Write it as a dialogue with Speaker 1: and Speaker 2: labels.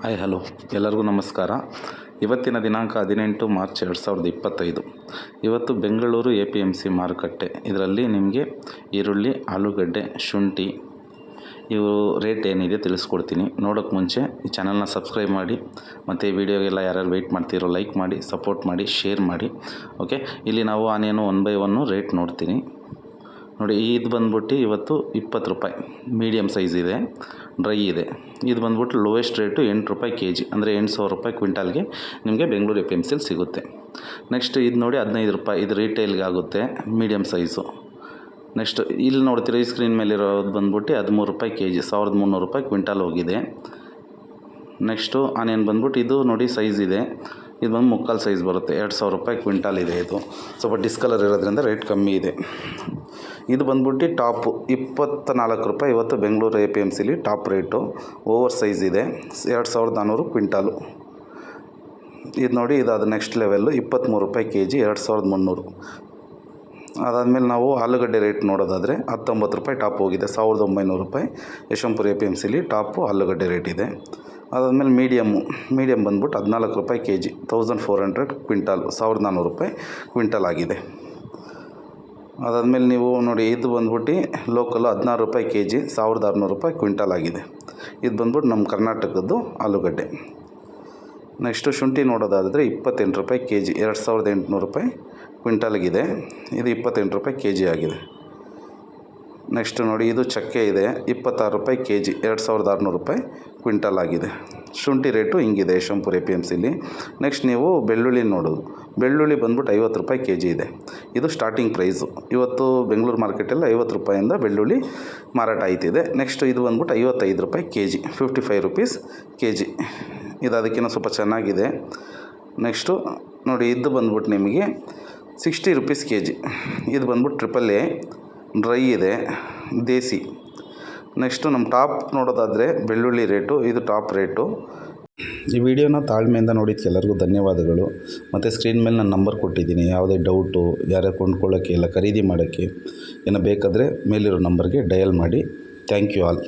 Speaker 1: Hi hello ಎಲ್ಲರಿಗೂ ನಮಸ್ಕಾರ. ಇವತ್ತಿನ ದಿನಾಂಕ ಹದಿನೆಂಟು ಮಾರ್ಚ್ ಎರಡು ಸಾವಿರದ ಇಪ್ಪತ್ತೈದು. ಇವತ್ತು Bengaluru A P M C ಮಾರುಕಟ್ಟೆ. ಇದರಲ್ಲಿ ನಿಮಗೆ ಈರುಳ್ಳಿ, ಆಲೂಗಡ್ಡೆ, ಶುಂಠಿ, ಇವು ರೇಟ್ ಏನಿದೆ ತಿಳಿಸ್ಕೊಡ್ತೀನಿ. ನೋಡೋಕ್ಕೆ ಮುಂಚೆ ಈ ಚಾನಲ್ನ ಸಬ್ಸ್ಕ್ರೈಬ್ ಮಾಡಿ, ಮತ್ತು ಈ ವಿಡಿಯೋಗೆಲ್ಲ ಯಾರ್ಯಾರು ವೆಯ್ಟ್ ಮಾಡ್ತೀರೋ ಲೈಕ್ ಮಾಡಿ ಸಪೋರ್ಟ್ ಮಾಡಿ ಶೇರ್ ಮಾಡಿ ಓಕೆ ಇಲ್ಲಿ ನಾವು onion one by one rate ನೋಡ್ತೀನಿ. ನೋಡಿ ಇದು ಬಂದ್ಬಿಟ್ಟು ಇವತ್ತು ಇಪ್ಪತ್ತು ರೂಪಾಯಿ. ಮೀಡಿಯಮ್ ಸೈಜ್ ಇದೆ, ಡ್ರೈ ಇದೆ. ಇದು ಬಂದ್ಬಿಟ್ಟು ಲೋಯೆಸ್ಟ್ ರೇಟು ಎಂಟು ರೂಪಾಯಿ ಕೆ ಜಿ ಅಂದರೆ ಎಂಟು ಸಾವಿರ ರೂಪಾಯಿ ಕ್ವಿಂಟಾಲ್ಗೆ ನಿಮಗೆ ಬೆಂಗಳೂರು ಎ ಪಿ ಎಂ ಸಿಗುತ್ತೆ. ನೆಕ್ಸ್ಟ್ ಇದು ನೋಡಿ ಹದಿನೈದು ರೂಪಾಯಿ, ಇದು ರೀಟೇಲ್ಗೆ ಆಗುತ್ತೆ ಮೀಡಿಯಮ್ ಸೈಜು. ನೆಕ್ಸ್ಟ್ ಇಲ್ಲಿ ನೋಡ್ತೀರಾ, ಈ ಸ್ಕ್ರೀನ್ ಮೇಲೆ ಇರೋದು ಬಂದ್ಬಿಟ್ಟು ಹದಿಮೂರು ರೂಪಾಯಿ ಕೆ ಜಿ ಸಾವಿರದ ಮುನ್ನೂರು ರೂಪಾಯಿ ಕ್ವಿಂಟಾಲ್ ಹೋಗಿದೆ. ನೆಕ್ಸ್ಟು ಆನಿಯನ್ ಬಂದ್ಬಿಟ್ಟು ಇದು ನೋಡಿ ಸೈಜ್ ಇದೆ. ಇದು ಬಂದು ಮುಕ್ಕಾಲು ಸೈಜ್ ಬರುತ್ತೆ. ಎರಡು ಸಾವಿರ ರೂಪಾಯಿ ಕ್ವಿಂಟಾಲ್ ಇದೆ ಇದು. ಸ್ವಲ್ಪ ಡಿಸ್ಕಲರ್ ಇರೋದ್ರಿಂದ ರೇಟ್ ಕಮ್ಮಿ ಇದೆ. ಇದು ಬಂದ್ಬಿಟ್ಟು ಟಾಪು ಇಪ್ಪತ್ತ ನಾಲ್ಕು ರೂಪಾಯಿ. ಇವತ್ತು ಬೆಂಗಳೂರು ಎ ಪಿ ಎಂ ಸಿಲಿ ಟಾಪ್ ರೇಟು. ಓವರ್ ಸೈಜ್ ಇದೆ. ಎರಡು ಸಾವಿರದ ನಾನ್ನೂರು ಕ್ವಿಂಟಾಲು. ಇದು ನೋಡಿ, ಇದು ಅದು ನೆಕ್ಸ್ಟ್ ಲೆವೆಲ್ಲು. ಇಪ್ಪತ್ತ್ಮೂರು ರೂಪಾಯಿ ಕೆ ಜಿ, ಎರಡು ಸಾವಿರದ ಮುನ್ನೂರು. ಅದಾದಮೇಲೆ ನಾವು ಆಲೂಗಡ್ಡೆ ರೇಟ್ ನೋಡೋದಾದರೆ ಹತ್ತೊಂಬತ್ತು ರೂಪಾಯಿ ಟಾಪ್ ಹೋಗಿದೆ. ಸಾವಿರದ ಒಂಬೈನೂರು ರೂಪಾಯಿ. ಯಶವಂತಪುರ ಎ ಪಿ ಎಂ ಸಿಲಿ ಟಾಪು ಆಲೂಗಡ್ಡೆ ರೇಟ್ ಇದೆ. ಅದಾದಮೇಲೆ ಮೀಡಿಯಮ್ಮು ಮೀಡಿಯಮ್ ಬಂದ್ಬಿಟ್ಟು ಹದಿನಾಲ್ಕು ರೂಪಾಯಿ K G thousand four hundred quintal ಸಾವಿರದ ನಾನ್ನೂರು ರೂಪಾಯಿ ಕ್ವಿಂಟಲ್ ಆಗಿದೆ. ಅದಾದಮೇಲೆ ನೀವು ನೋಡಿ, ಇದು ಬಂದ್ಬಿಟ್ಟು ಲೋಕಲು ಹದಿನಾರು ರೂಪಾಯಿ ಕೆ ಜಿ ಸಾವಿರದ ಆರುನೂರು ರೂಪಾಯಿ ಕ್ವಿಂಟಲ್ ಆಗಿದೆ. ಇದು ಬಂದ್ಬಿಟ್ಟು ನಮ್ಮ ಕರ್ನಾಟಕದ್ದು ಆಲೂಗಡ್ಡೆ. ನೆಕ್ಸ್ಟು ಶುಂಠಿ ನೋಡೋದಾದರೆ ಇಪ್ಪತ್ತೆಂಟು ರೂಪಾಯಿ ಕೆ ಜಿ ಎರಡು ಸಾವಿರದ ಎಂಟುನೂರು ರೂಪಾಯಿ ಕ್ವಿಂಟಲ್ಗಿದೆ ಇದು ಇಪ್ಪತ್ತೆಂಟು ರೂಪಾಯಿ ಕೆ ಜಿ ಆಗಿದೆ. ನೆಕ್ಸ್ಟ್ ನೋಡಿ, ಇದು ಚಕ್ಕೆ ಇದೆ. ಇಪ್ಪತ್ತಾರು ರೂಪಾಯಿ ಕೆ ಜಿ ಎರಡು ಸಾವಿರದ ಆರುನೂರು ರೂಪಾಯಿ ಕ್ವಿಂಟಲ್ ಆಗಿದೆ. ಶುಂಠಿ ರೇಟು ಹಿಂಗಿದೆ ಯಶವಂಪುರ ಎ ಪಿ ಎಂ ಸಿಲಿ. ನೆಕ್ಸ್ಟ್ ನೀವು ಬೆಳ್ಳುಳ್ಳಿ ನೋಡೋದು. ಬೆಳ್ಳುಳ್ಳಿ ಬಂದ್ಬಿಟ್ಟು ಐವತ್ತು ರೂಪಾಯಿ ಕೆ ಜಿ ಇದೆ. ಇದು ಸ್ಟಾರ್ಟಿಂಗ್ ಪ್ರೈಸು ಇವತ್ತು ಬೆಂಗಳೂರು ಮಾರ್ಕೆಟಲ್ಲಿ ಐವತ್ತು ರೂಪಾಯಿಂದ ಬೆಳ್ಳುಳ್ಳಿ ಮಾರಾಟ ಆಯ್ತಿದೆ. ನೆಕ್ಸ್ಟ್ ಇದು ಬಂದ್ಬಿಟ್ಟು ಐವತ್ತೈದು ರೂಪಾಯಿ K G fifty five rupees K G ಇದು ಅದಕ್ಕಿಂತ ಸ್ವಲ್ಪ ಚೆನ್ನಾಗಿದೆ. ನೆಕ್ಸ್ಟು ನೋಡಿ, ಇದು ಬಂದ್ಬಿಟ್ಟು ನಿಮಗೆ ಸಿಕ್ಸ್ಟಿ ರುಪೀಸ್ ಕೆ ಜಿ ಇದು ಬಂದ್ಬಿಟ್ಟು ಟ್ರಿಪಲ್ ಎ ಡ್ರೈ ಇದೆ, ದೇಸಿ. ನೆಕ್ಸ್ಟು ನಮ್ಮ ಟಾಪ್ ನೋಡೋದಾದರೆ ಬೆಳ್ಳುಳ್ಳಿ ರೇಟು, ಇದು ಟಾಪ್ ರೇಟು. ಈ ವಿಡಿಯೋನ ತಾಳ್ಮೆಯಿಂದ ನೋಡಿದ್ದಕ್ಕೆ ಎಲ್ಲರಿಗೂ ಧನ್ಯವಾದಗಳು. ಮತ್ತು ಸ್ಕ್ರೀನ್ ಮೇಲೆ ನಾನು ನಂಬರ್ ಕೊಟ್ಟಿದ್ದೀನಿ, ಯಾವುದೇ ಡೌಟು ಯಾರ್ಯಾರು ಕೊಂಡ್ಕೊಳ್ಳೋಕ್ಕೆ ಇಲ್ಲ, ಖರೀದಿ ಮಾಡೋಕ್ಕೆ, ಏನೋ ಬೇಕಾದರೆ ಮೇಲಿರೋ ನಂಬರ್ಗೆ ಡಯಲ್ ಮಾಡಿ. Thank you all